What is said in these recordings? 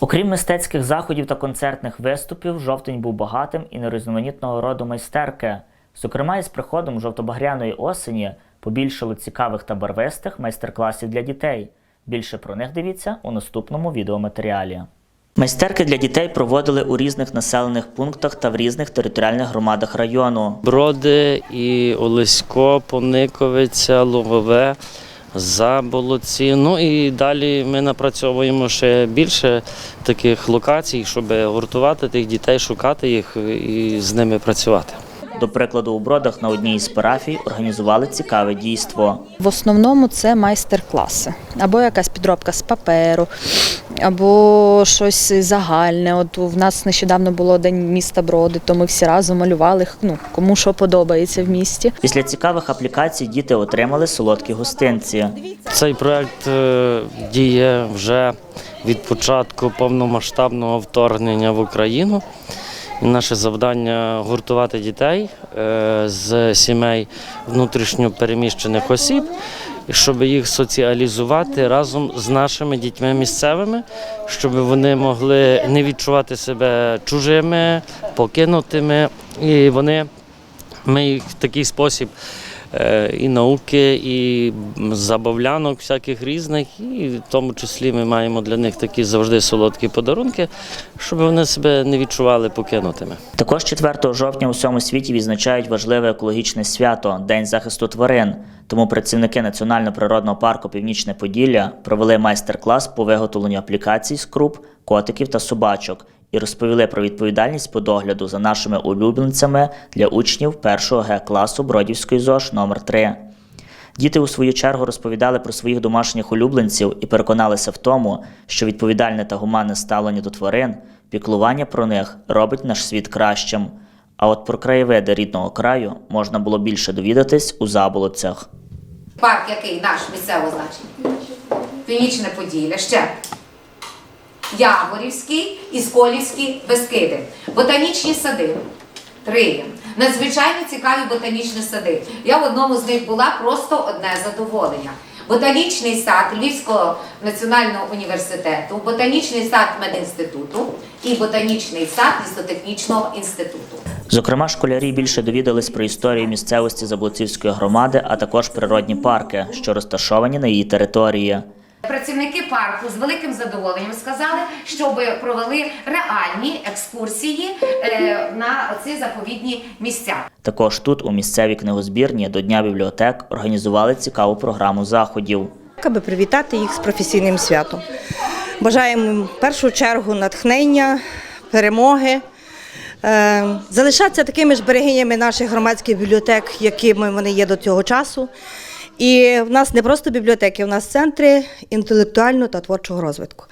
Окрім мистецьких заходів та концертних виступів, жовтень був багатим і нерізноманітного роду майстерки. Зокрема, із приходом жовтобагряної осені побільшало цікавих та барвистих майстер-класів для дітей. Більше про них дивіться у наступному відеоматеріалі. Майстерки для дітей проводили у різних населених пунктах та в різних територіальних громадах району. Броди і Олесько, Пониковиця, Лугове, Заболоці. Ну і далі ми напрацьовуємо ще більше таких локацій, щоб гуртувати тих дітей, шукати їх і з ними працювати. До прикладу, у бродах на одній із парафій організували цікаве дійство. В основному це майстер-класи, або якась підробка з паперу, або щось загальне. От в нас нещодавно було день міста Броди, то ми всі разом малювали ну, кому що подобається в місті. Після цікавих аплікацій діти отримали солодкі гостинці. Цей проект е, діє вже від початку повномасштабного вторгнення в Україну. Наше завдання гуртувати дітей е, з сімей внутрішньо переміщених осіб, щоб їх соціалізувати разом з нашими дітьми місцевими, щоб вони могли не відчувати себе чужими, покинутими, і вони ми їх в такий спосіб і науки, і забавлянок всяких різних, і в тому числі ми маємо для них такі завжди солодкі подарунки, щоб вони себе не відчували покинутими. Також 4 жовтня у всьому світі відзначають важливе екологічне свято День захисту тварин. Тому працівники Національного природного парку Північне Поділля провели майстер-клас по виготовленню аплікацій з круп, котиків та собачок і розповіли про відповідальність по догляду за нашими улюбленцями для учнів 1 Г класу Бродівської ЗОЖ номер 3 Діти у свою чергу розповідали про своїх домашніх улюбленців і переконалися в тому, що відповідальне та гуманне ставлення до тварин, піклування про них робить наш світ кращим. А от про краєвиди рідного краю можна було більше довідатись у заболоцях. Парк який наш місцевого значення? Північне Поділля. Ще. Яворівський і Сколівський Бескиди. Ботанічні сади. Три. Надзвичайно цікаві ботанічні сади. Я в одному з них була просто одне задоволення. Ботанічний сад Львівського національного університету, ботанічний сад медінституту і ботанічний сад лісотехнічного інституту. Зокрема, школярі більше довідались про історію місцевості Заблоцівської громади, а також природні парки, що розташовані на її території. Працівники парку з великим задоволенням сказали, щоб провели реальні екскурсії е, на оці заповідні місця. Також тут, у місцевій книгозбірні, до Дня бібліотек організували цікаву програму заходів. аби привітати їх з професійним святом. Бажаємо в першу чергу натхнення, перемоги, е, залишатися такими ж берегинями наших громадських бібліотек, якими вони є до цього часу. І в нас не просто бібліотеки, в нас центри інтелектуального та творчого розвитку.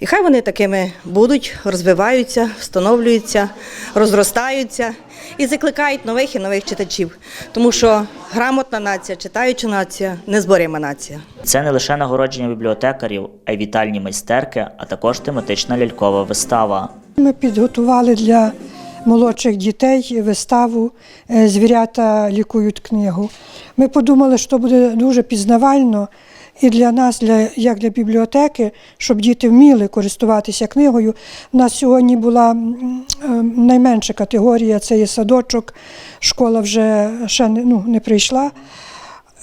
І хай вони такими будуть, розвиваються, встановлюються, розростаються і закликають нових і нових читачів. Тому що грамотна нація, читаюча нація, незборима нація. Це не лише нагородження бібліотекарів, а й вітальні майстерки, а також тематична лялькова вистава. Ми підготували для молодших дітей виставу е, Звірята лікують книгу. Ми подумали, що буде дуже пізнавально і для нас, для, як для бібліотеки, щоб діти вміли користуватися книгою. У нас сьогодні була е, найменша категорія це є садочок, школа вже ще не, ну, не прийшла.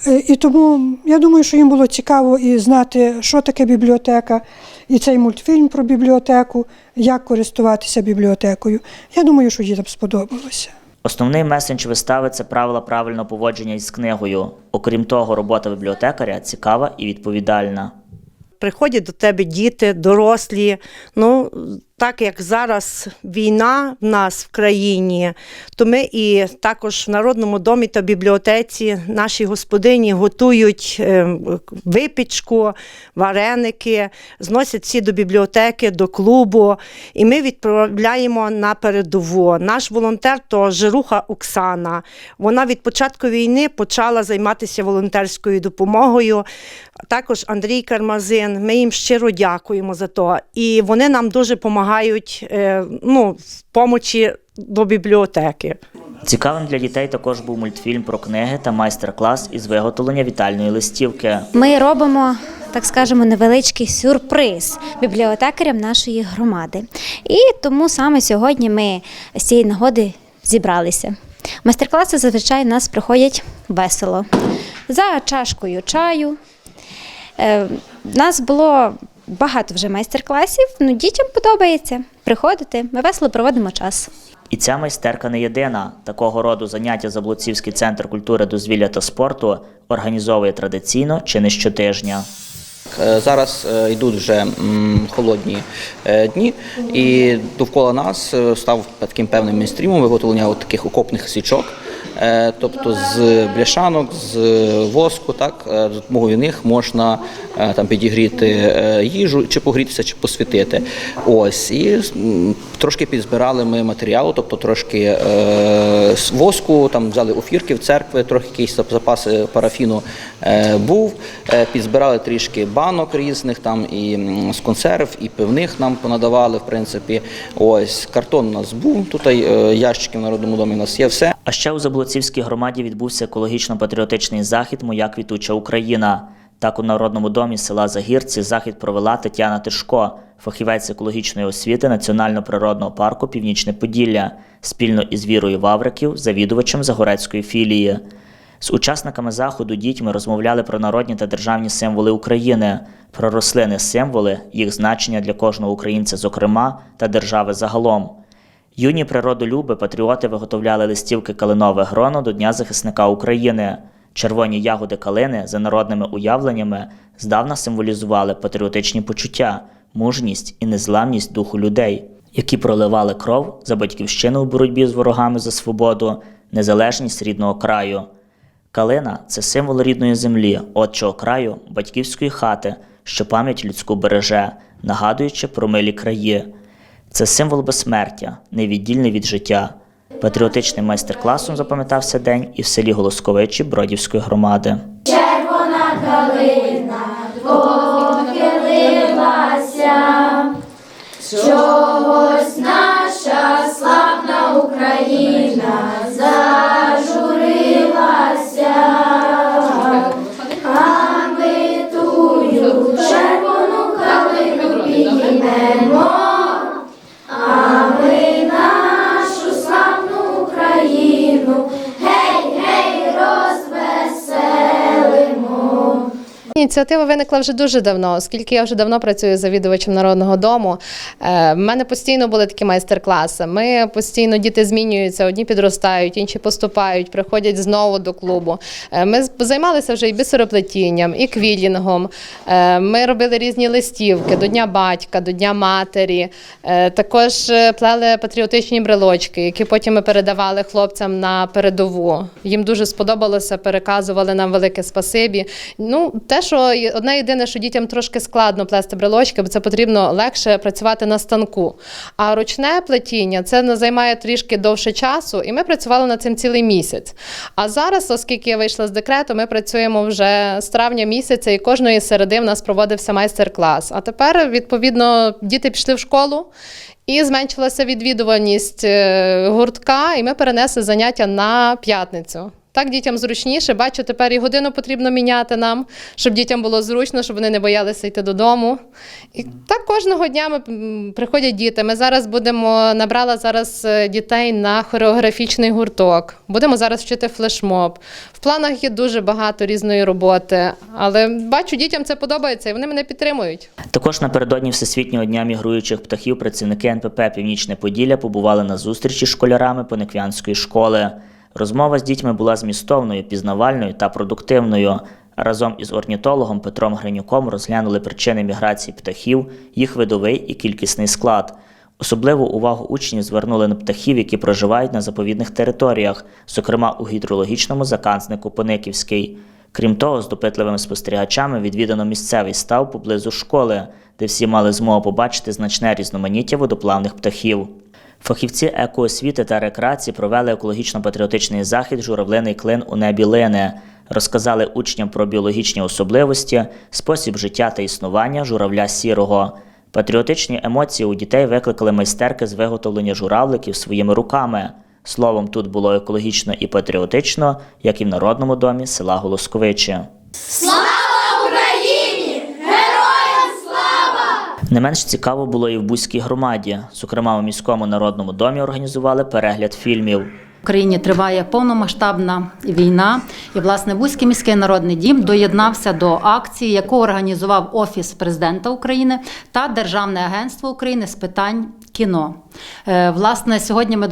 Е, І тому я думаю, що їм було цікаво і знати, що таке бібліотека, і цей мультфільм про бібліотеку, як користуватися бібліотекою. Я думаю, що дітям сподобалося. Основний месендж вистави це правила правильного поводження із книгою. Окрім того, робота бібліотекаря цікава і відповідальна. приходять до тебе діти, дорослі. Ну, так як зараз війна в нас в країні, то ми і також в Народному домі та бібліотеці наші господині готують е, випічку, вареники, зносять всі до бібліотеки, до клубу, і ми відправляємо на передову. Наш волонтер то Жируха Оксана. Вона від початку війни почала займатися волонтерською допомогою. Також Андрій Кармазин. Ми їм щиро дякуємо за то. І вони нам дуже допомагають е, ну, в помочі до бібліотеки. Цікавим для дітей також був мультфільм про книги та майстер-клас із виготовлення вітальної листівки. Ми робимо, так скажемо, невеличкий сюрприз бібліотекарям нашої громади. І тому саме сьогодні ми з цієї нагоди зібралися. Майстер-класи зазвичай у нас проходять весело. За чашкою чаю. Е, У нас було багато вже майстер-класів, ну дітям подобається приходити. Ми весело проводимо час. І ця майстерка не єдина. Такого роду заняття Заблоцівський центр культури, дозвілля та спорту організовує традиційно чи не щотижня. Е, Зараз е, йдуть вже холодні е, дні, і довкола нас став таким певним мейнстрімом виготовлення от таких окопних свічок. Е, Тобто з бляшанок, з воску, так е, за допомогою них можна е, там підігріти е, їжу, чи погрітися, чи посвітити. Ось і трошки підзбирали ми матеріалу, тобто трошки е, воску, там взяли офірки в церкви, трохи якісь зап- запаси парафіну е, був. Е, підзбирали трішки банок різних там і з консерв, і пивних нам понадавали, в принципі. Ось картон у нас був. Тут е, ящики в народному домі у нас є все. А ще у Заблоцівській громаді відбувся екологічно-патріотичний захід Моя квітуча Україна. Так у народному домі села Загірці захід провела Тетяна Тишко, фахівець екологічної освіти Національно-природного парку Північне Поділля, спільно із Вірою Вавриків, завідувачем Загорецької філії. З учасниками заходу дітьми розмовляли про народні та державні символи України, про рослини символи, їх значення для кожного українця, зокрема, та держави загалом. Юні природолюби патріоти виготовляли листівки калинове гроно до Дня захисника України. Червоні ягоди калини за народними уявленнями здавна символізували патріотичні почуття, мужність і незламність духу людей, які проливали кров за батьківщину у боротьбі з ворогами за свободу, незалежність рідного краю. Калина це символ рідної землі, отчого краю, батьківської хати, що пам'ять людську береже, нагадуючи про милі краї. Це символ безсмертя, невіддільний від життя. Патріотичним майстер-класом запам'ятався день і в селі Голосковичі Бродівської громади. Ініціатива виникла вже дуже давно, оскільки я вже давно працюю завідувачем народного дому. Е, В мене постійно були такі майстер-класи. Ми постійно діти змінюються, одні підростають, інші поступають, приходять знову до клубу. Е, Ми займалися вже і бісероплетінням, і квілінгом. Е, Ми робили різні листівки до Дня батька, до Дня матері. Е, Також е, плели патріотичні брелочки, які потім ми передавали хлопцям на передову. Їм дуже сподобалося, переказували нам велике спасибі. Ну, те, що одне єдине, що дітям трошки складно плести брелочки, бо це потрібно легше працювати на станку. А ручне плетіння це займає трішки довше часу, і ми працювали над цим цілий місяць. А зараз, оскільки я вийшла з декрету, ми працюємо вже з травня місяця, і кожної середи в нас проводився майстер-клас. А тепер, відповідно, діти пішли в школу. І зменшилася відвідуваність е, гуртка, і ми перенесли заняття на п'ятницю. Так дітям зручніше. Бачу, тепер і годину потрібно міняти нам, щоб дітям було зручно, щоб вони не боялися йти додому. І так кожного дня ми приходять діти. Ми зараз будемо набрала зараз е, дітей на хореографічний гурток. Будемо зараз вчити флешмоб. В планах є дуже багато різної роботи, але бачу, дітям це подобається і вони мене підтримують. Також напередодні Всесвітнього дня мігруючих птахів працівники НПП Північне Поділля побували на зустрічі з школярами Пониквянської школи. Розмова з дітьми була змістовною, пізнавальною та продуктивною. Разом із орнітологом Петром Гринюком розглянули причини міграції птахів, їх видовий і кількісний склад. Особливу увагу учнів звернули на птахів, які проживають на заповідних територіях, зокрема у гідрологічному заказнику Пониківський. Крім того, з допитливими спостерігачами відвідано місцевий став поблизу школи, де всі мали змогу побачити значне різноманіття водоплавних птахів. Фахівці екоосвіти та рекреації провели екологічно-патріотичний захід Журавлиний клин у небі лини. Розказали учням про біологічні особливості, спосіб життя та існування журавля сірого. Патріотичні емоції у дітей викликали майстерки з виготовлення журавликів своїми руками. Словом, тут було екологічно і патріотично, як і в народному домі села Голосковичі. Не менш цікаво було і в Бузькій громаді. Зокрема, у міському народному домі організували перегляд фільмів. В Україні триває повномасштабна війна, і власне Бузький міський народний дім доєднався до акції, яку організував Офіс президента України та Державне агентство України з питань кіно. Е, Власне, сьогодні ми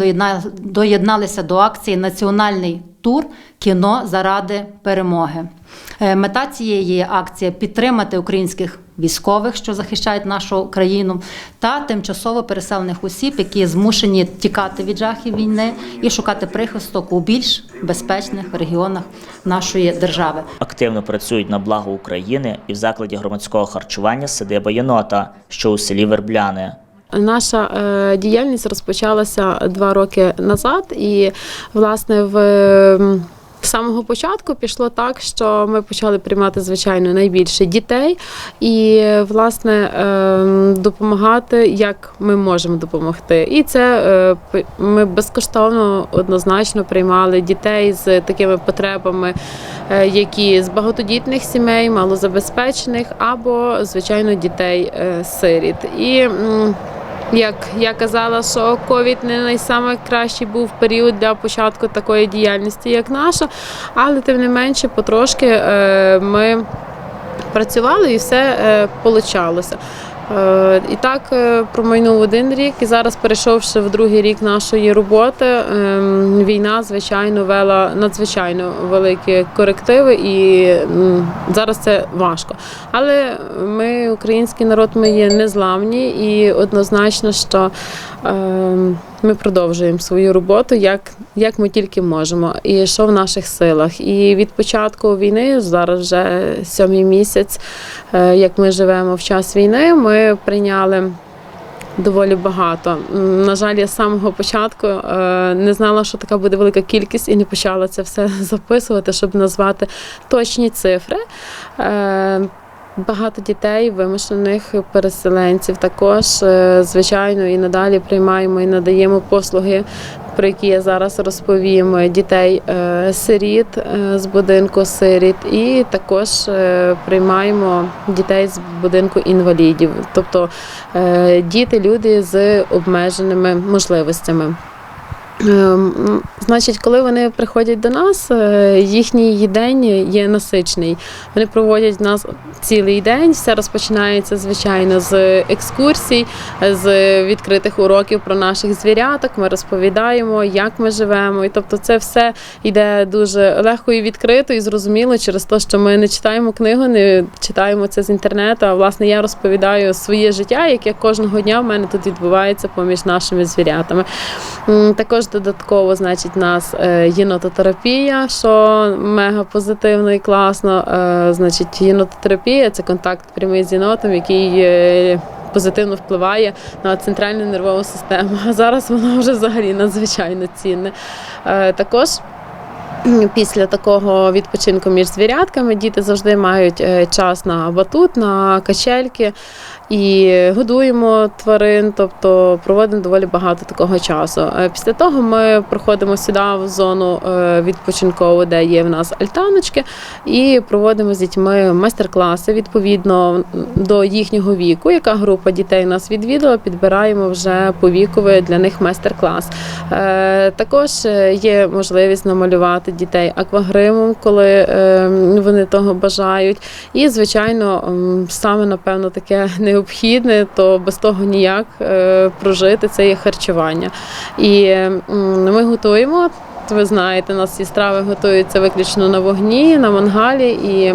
доєдналися до акції Національний тур кіно заради перемоги. Е, Мета цієї акції підтримати українських військових, що захищають нашу країну, та тимчасово переселених осіб, які змушені тікати від жахів війни і шукати прихисток у більш безпечних регіонах нашої держави. Активно працюють на благо України і в закладі громадського харчування садиба Єнота, що у селі Вербляни. Наша е, діяльність розпочалася два роки назад, і власне в з самого початку пішло так, що ми почали приймати звичайно найбільше дітей і власне е, допомагати, як ми можемо допомогти. І це е, ми безкоштовно однозначно приймали дітей з такими потребами, е, які з багатодітних сімей, малозабезпечених, або звичайно дітей сиріт. І як я казала, що ковід не найкращий був період для початку такої діяльності, як наша, але тим не менше, потрошки е, ми працювали і все е, получалося. Е, І так е, промайнув один рік, і зараз, перейшовши в другий рік нашої роботи, ем, війна, звичайно, вела надзвичайно великі корективи, і зараз це важко. Але ми, український народ, ми є незламні і однозначно, що ми продовжуємо свою роботу, як, як ми тільки можемо, і що в наших силах. І від початку війни, зараз вже сьомий місяць, е, як ми живемо в час війни, ми прийняли. Доволі багато. На жаль, я з самого початку е, не знала, що така буде велика кількість, і не почала це все записувати, щоб назвати точні цифри. Багато дітей, вимушених переселенців. Також, е, звичайно, і надалі приймаємо і надаємо послуги, про які я зараз розповім. Дітей е, сиріт е, з будинку сиріт, і також приймаємо дітей з будинку інвалідів, тобто діти, люди з обмеженими можливостями. Ем, Значить, коли вони приходять до нас, е, їхній день є насичений. Вони проводять нас цілий день. Все розпочинається, звичайно, з екскурсій, з відкритих уроків про наших звіряток. Ми розповідаємо, як ми живемо. І тобто, це все йде дуже легко і відкрито, і зрозуміло через те, що ми не читаємо книгу, не читаємо це з інтернету. А власне я розповідаю своє життя, яке кожного дня в мене тут відбувається поміж нашими звірятами. М, Також додатково, значить, нас е, єнототерапія, що мега позитивно і класно. Е, Значить, єнототерапія це контакт прямий з єнотом, який е, позитивно впливає на центральну нервову систему. А зараз воно вже взагалі надзвичайно цінне. Е, Також Після такого відпочинку між звірятками діти завжди мають е, час на батут, на качельки і годуємо тварин, тобто проводимо доволі багато такого часу. Е, Після того ми проходимо сюди в зону е, відпочинкову, де є в нас альтаночки, і проводимо з дітьми майстер-класи відповідно до їхнього віку. Яка група дітей нас відвідала, підбираємо вже по для них майстер-клас. Також є можливість намалювати дітей аквагримом, коли е, вони того бажають. І, звичайно, саме напевно таке необхідне, то без того ніяк е, прожити це є харчування. І м, ми готуємо. Ви знаєте, у нас всі страви готуються виключно на вогні, на мангалі, і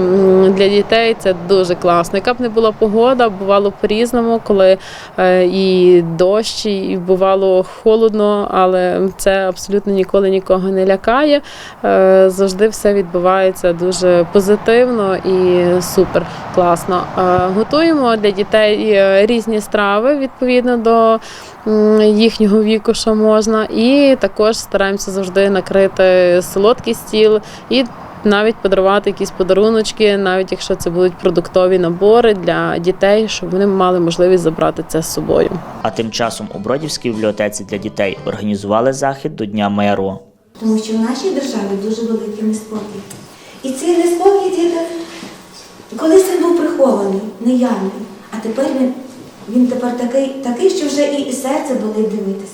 для дітей це дуже класно. Яка б не була погода, бувало по-різному, коли е, і дощ, і бувало холодно, але це абсолютно ніколи нікого не лякає. Е, Завжди все відбувається дуже позитивно і супер класно. Е, Готуємо для дітей різні страви відповідно до їхнього віку, що можна, і також стараємося завжди накрити солодкий стіл і навіть подарувати якісь подаруночки, навіть якщо це будуть продуктові набори для дітей, щоб вони мали можливість забрати це з собою. А тим часом у Бродівській бібліотеці для дітей організували захід до Дня миру. Тому що в нашій державі дуже великий неспокій. І цей неспокій діти, колись він був прихований, неявний, а тепер він, він тепер такий, такий, що вже і серце болить дивитися.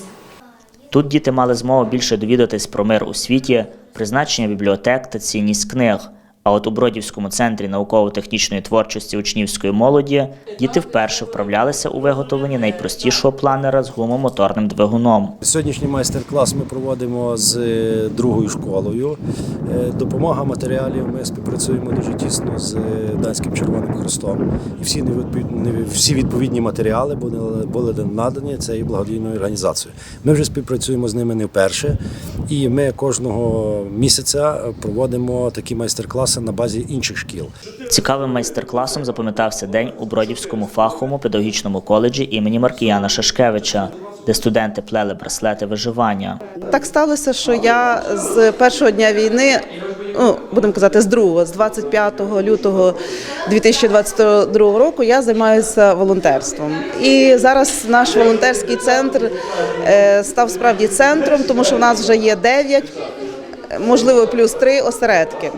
Тут діти мали змогу більше довідатись про мир у світі, призначення бібліотек та цінність книг. А от у Бродівському центрі науково-технічної творчості учнівської молоді діти вперше вправлялися у виготовленні найпростішого планера з гумомоторним двигуном. Сьогоднішній майстер-клас ми проводимо з е, другою школою. Е, Допомога матеріалів. Ми співпрацюємо дуже тісно з Данським Червоним Хрестом. І всі всі відповідні матеріали були надані цією благодійною організацією. Ми вже співпрацюємо з ними не вперше, і ми кожного місяця проводимо такі майстер-класи на базі інших шкіл. Цікавим майстер-класом запам'ятався день у Бродівському фаховому педагогічному коледжі імені Маркіяна Шашкевича, де студенти плели браслети виживання. Так сталося, що я з першого дня війни, ну будемо казати, з другого, з 25 лютого 2022 року, я займаюся волонтерством. І зараз наш волонтерський центр е, став справді центром, тому що в нас вже є 9, можливо, плюс 3 осередки.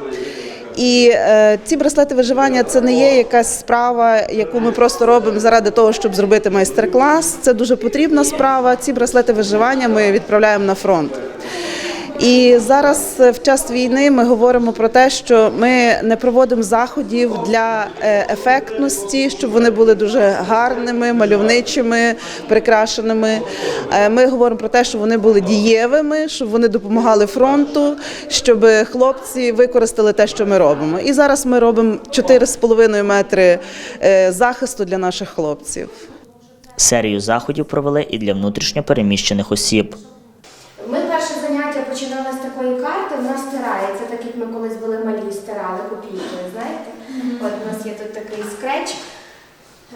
І е, ці браслети виживання це не є якась справа, яку ми просто робимо заради того, щоб зробити майстер-клас. Це дуже потрібна справа. Ці браслети виживання ми відправляємо на фронт. І зараз е, в час війни ми говоримо про те, що ми не проводимо заходів для е, ефектності, щоб вони були дуже гарними, мальовничими, прикрашеними. Е, Ми говоримо про те, щоб вони були дієвими, щоб вони допомагали фронту, щоб хлопці використали те, що ми робимо. І зараз ми робимо 4,5 метри захисту для наших хлопців. Серію заходів провели і для внутрішньо переміщених осіб. Такої карти, вона стирається, так як ми колись були малі, стирали копійкою, знаєте? От у нас є тут такий скреч.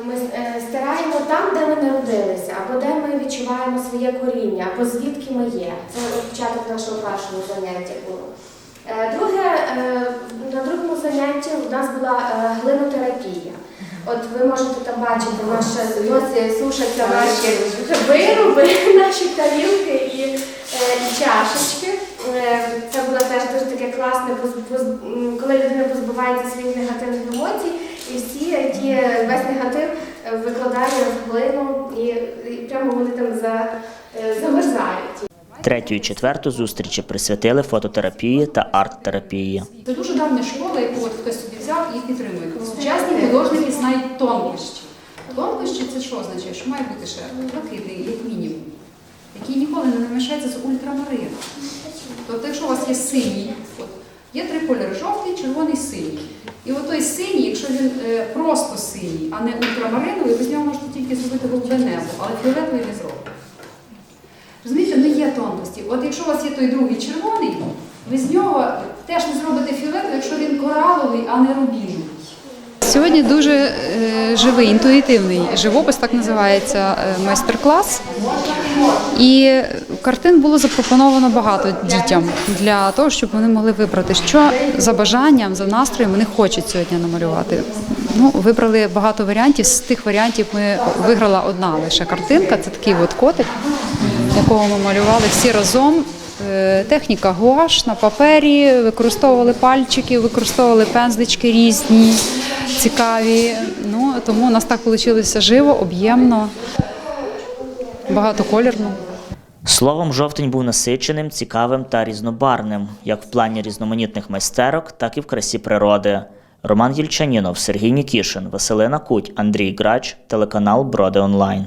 Ми е, стираємо там, де ми народилися, або де ми відчуваємо своє коріння, або звідки ми є. Це початок нашого першого заняття було. Е, Друге, е, на другому занятті у нас була глинотерапія. От ви можете там бачити, наші досі сушаться наші вироби, наші тарілки і чашечки. Е, Це було теж дуже таке класне, коли людина позбувається своїх негативних емоцій, і всі ті весь негатив е, викладає в глину, і, і прямо вони там за, е, замерзають. Третю і четверту зустрічі присвятили фототерапії та арт-терапії. Це дуже давня школа, яку от хтось собі взяв і підтримує. Сучасні художники знають тонкощі. Тонкощі це що означає? Що має бути ще блакитний, як мінімум, який ніколи не намішається з ультрамарином. Тобто, якщо у вас є синій, от, є три кольори жовтий, червоний, синій. І отой синій, якщо він е, просто синій, а не ультрамариновий, ви з нього можете тільки зробити голубе небо, але фіолетовий не зробите. Розумієте, не є тонкості. От якщо у вас є той другий червоний, ви з нього теж не зробите фіолетовий, якщо він кораловий, а не рубіновий. Сьогодні дуже е, живий, інтуїтивний живопис, так називається е, майстер-клас. І картин було запропоновано багато дітям для того, щоб вони могли вибрати, що за бажанням, за настроєм вони хочуть сьогодні намалювати. Ну, вибрали багато варіантів. З тих варіантів ми виграла одна лише картинка. Це такий от котик, якого ми малювали всі разом. Е, Техніка гуаш на папері, використовували пальчики, використовували пензлички різні, цікаві. Ну, тому у нас так вийшло живо, об'ємно, багатоколірно. Словом, жовтень був насиченим, цікавим та різнобарним, як в плані різноманітних майстерок, так і в красі природи. Роман Єльчанінов, Сергій Нікішин, Василина Куть, Андрій Грач, телеканал Броди Онлайн.